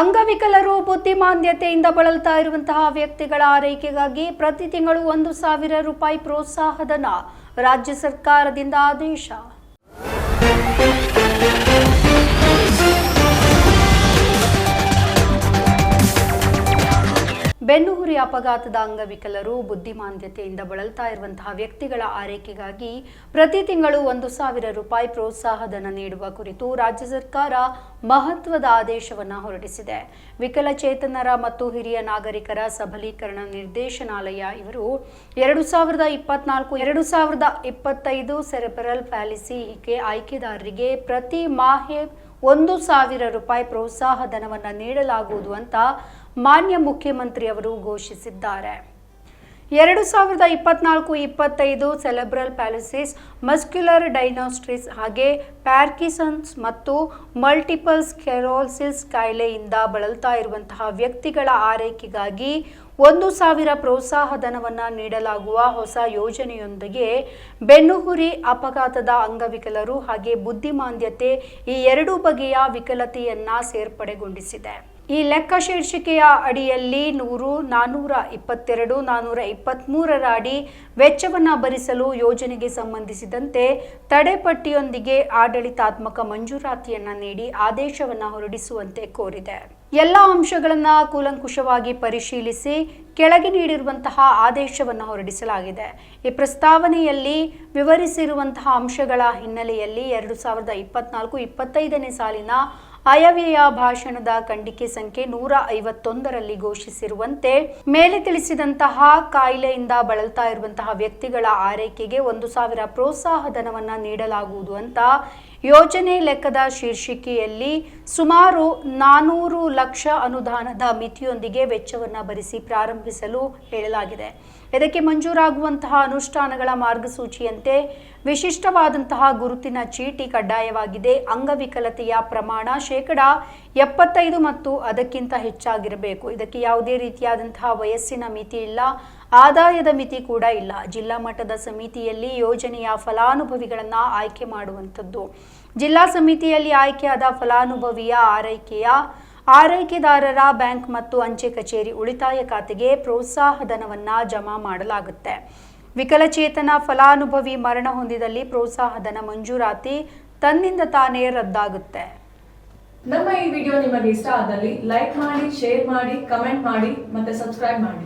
ಅಂಗವಿಕಲರು ಬುದ್ಧಿಮಾಂದ್ಯತೆಯಿಂದ ಬಳಲ್ತಾ ಇರುವಂತಹ ವ್ಯಕ್ತಿಗಳ ಆರೈಕೆಗಾಗಿ ಪ್ರತಿ ತಿಂಗಳು ಒಂದು ಸಾವಿರ ರೂಪಾಯಿ ಪ್ರೋತ್ಸಾಹಧನ ರಾಜ್ಯ ಸರ್ಕಾರದಿಂದ ಆದೇಶ. ಬೆನ್ನುಹುರಿ ಅಪಘಾತದ ಅಂಗವಿಕಲರು ಬುದ್ಧಿಮಾಂದ್ಯತೆಯಿಂದ ಬಳಲ್ತಾ ಇರುವಂತಹ ವ್ಯಕ್ತಿಗಳ ಆರೈಕೆಗಾಗಿ ಪ್ರತಿ ತಿಂಗಳು ಒಂದು ಸಾವಿರ ರೂಪಾಯಿ ಪ್ರೋತ್ಸಾಹಧನ ನೀಡುವ ಕುರಿತು ರಾಜ್ಯ ಸರ್ಕಾರ ಮಹತ್ವದ ಆದೇಶವನ್ನು ಹೊರಡಿಸಿದೆ. ವಿಕಲಚೇತನರ ಮತ್ತು ಹಿರಿಯ ನಾಗರಿಕರ ಸಬಲೀಕರಣ ನಿರ್ದೇಶನಾಲಯ ಇವರು ಎರಡು ಸಾವಿರದ ಇಪ್ಪತ್ನಾಲ್ಕು, ಎರಡು ಸಾವಿರದ ಇಪ್ಪತ್ತೈದು ಸೆರೆಬ್ರಲ್ ಆಯ್ಕೆದಾರರಿಗೆ ಪ್ರತಿ ಮಾಹೆ ಒಂದು ಸಾವಿರ ರೂಪಾಯಿ ಪ್ರೋತ್ಸಾಹ ಧನವನ್ನು ನೀಡಲಾಗುವುದು ಅಂತ ಮಾನ್ಯ ಮುಖ್ಯಮಂತ್ರಿಯವರು ಘೋಷಿಸಿದ್ದಾರೆ. ಎರಡು ಸಾವಿರದ ಇಪ್ಪತ್ನಾಲ್ಕು ಇಪ್ಪತ್ತೈದು ಸೆಲೆಬ್ರಲ್ ಪ್ಯಾಲಿಸಿಸ್, ಮಸ್ಕ್ಯುಲರ್ ಡೈನಾಸ್ಟ್ರಿಸ್ ಹಾಗೆ ಪ್ಯಾರ್ಕಿಸನ್ಸ್ ಮತ್ತು ಮಲ್ಟಿಪಲ್ ಸ್ಕೆರೋಸಿಸ್ ಕಾಯಿಲೆಯಿಂದ ಬಳಲ್ತಾ ಇರುವಂತಹ ವ್ಯಕ್ತಿಗಳ ಆರೈಕೆಗಾಗಿ ಒಂದು ಸಾವಿರ ಪ್ರೋತ್ಸಾಹಧನವನ್ನು ನೀಡಲಾಗುವ ಹೊಸ ಯೋಜನೆಯೊಂದಿಗೆ ಬೆನ್ನುಹುರಿ ಅಪಘಾತದ ಅಂಗವಿಕಲರು ಹಾಗೆ ಬುದ್ಧಿಮಾಂದ್ಯತೆ ಈ ಎರಡೂ ಬಗೆಯ ವಿಕಲತೆಯನ್ನು ಸೇರ್ಪಡೆಗೊಂಡಿಸಿದೆ. ಈ ಲೆಕ್ಕ ಶೀರ್ಷಿಕೆಯ ಅಡಿಯಲ್ಲಿ ನೂರು ನಾನ್ನೂರ ಇಪ್ಪತ್ತೆರಡು ನಾನ್ನೂರ ಇಪ್ಪತ್ತ್ಮೂರರ ಅಡಿ ವೆಚ್ಚವನ್ನು ಭರಿಸಲು ಯೋಜನೆಗೆ ಸಂಬಂಧಿಸಿದಂತೆ ತಡೆಪಟ್ಟಿಯೊಂದಿಗೆ ಆಡಳಿತಾತ್ಮಕ ಮಂಜೂರಾತಿಯನ್ನು ನೀಡಿ ಆದೇಶವನ್ನು ಹೊರಡಿಸುವಂತೆ ಕೋರಿದೆ. ಎಲ್ಲ ಅಂಶಗಳನ್ನು ಕೂಲಂಕುಷವಾಗಿ ಪರಿಶೀಲಿಸಿ ಕೆಳಗೆ ನೀಡಿರುವಂತಹ ಆದೇಶವನ್ನು ಹೊರಡಿಸಲಾಗಿದೆ. ಈ ಪ್ರಸ್ತಾವನೆಯಲ್ಲಿ ವಿವರಿಸಿರುವಂತಹ ಅಂಶಗಳ ಹಿನ್ನೆಲೆಯಲ್ಲಿ ಎರಡು ಸಾವಿರದ ಇಪ್ಪತ್ನಾಲ್ಕು, ಇಪ್ಪತ್ತೈದನೇ ಸಾಲಿನ ಆಯವ್ಯಯ ಭಾಷಣದ ಖಂಡಿಕೆ ಸಂಖ್ಯೆ ನೂರ ಐವತ್ತೊಂದರಲ್ಲಿ ಘೋಷಿಸಿರುವಂತೆ ಮೇಲೆ ತಿಳಿಸಿದಂತಹ ಕಾಯಿಲೆಯಿಂದ ಬಳಲ್ತಾ ಇರುವಂತಹ ವ್ಯಕ್ತಿಗಳ ಆರೈಕೆಗೆ ಒಂದು ಸಾವಿರ ಪ್ರೋತ್ಸಾಹ ಧನವನ್ನು ನೀಡಲಾಗುವುದು ಅಂತ ಯೋಜನೆ ಲೆಕ್ಕದ ಶೀರ್ಷಿಕೆಯಲ್ಲಿ ಸುಮಾರು ನಾನೂರು ಲಕ್ಷ ಅನುದಾನದ ಮಿತಿಯೊಂದಿಗೆ ವೆಚ್ಚವನ್ನು ಭರಿಸಿ ಪ್ರಾರಂಭಿಸಲು ಹೇಳಲಾಗಿದೆ. ಇದಕ್ಕೆ ಮಂಜೂರಾಗುವಂತಹ ಅನುಷ್ಠಾನಗಳ ಮಾರ್ಗಸೂಚಿಯಂತೆ ವಿಶಿಷ್ಟವಾದಂತಹ ಗುರುತಿನ ಚೀಟಿ ಕಡ್ಡಾಯವಾಗಿದೆ. ಅಂಗವಿಕಲತೆಯ ಪ್ರಮಾಣ ಶೇಕಡ ಎಪ್ಪತ್ತೈದು ಮತ್ತು ಅದಕ್ಕಿಂತ ಹೆಚ್ಚಾಗಿರಬೇಕು. ಇದಕ್ಕೆ ಯಾವುದೇ ರೀತಿಯಾದಂತಹ ವಯಸ್ಸಿನ ಮಿತಿ ಇಲ್ಲ, ಆದಾಯದ ಮಿತಿ ಕೂಡ ಇಲ್ಲ. ಜಿಲ್ಲಾ ಮಟ್ಟದ ಸಮಿತಿಯಲ್ಲಿ ಯೋಜನೆಯ ಫಲಾನುಭವಿಗಳನ್ನು ಆಯ್ಕೆ ಮಾಡುವಂಥದ್ದು. ಜಿಲ್ಲಾ ಸಮಿತಿಯಲ್ಲಿ ಆಯ್ಕೆಯಾದ ಫಲಾನುಭವಿಯ ಆರೈಕೆಯ ಆರೈಕೆದಾರರ ಬ್ಯಾಂಕ್ ಮತ್ತು ಅಂಚೆ ಕಚೇರಿ ಉಳಿತಾಯ ಖಾತೆಗೆ ಪ್ರೋತ್ಸಾಹ ಧನವನ್ನು ಜಮಾ ಮಾಡಲಾಗುತ್ತೆ. ವಿಕಲಚೇತನ ಫಲಾನುಭವಿ ಮರಣ ಹೊಂದಿದಲ್ಲಿ ಪ್ರೋತ್ಸಾಹಧನ ಮಂಜೂರಾತಿ ತನ್ನಿಂದ ತಾನೇ ರದ್ದಾಗುತ್ತೆ. ನಮ್ಮ ಈ ವಿಡಿಯೋ ನಿಮಗೆ ಇಷ್ಟ ಆದಲ್ಲಿ ಲೈಕ್ ಮಾಡಿ, ಶೇರ್ ಮಾಡಿ, ಕಮೆಂಟ್ ಮಾಡಿ ಮತ್ತೆ ಸಬ್ಸ್ಕ್ರೈಬ್ ಮಾಡಿ.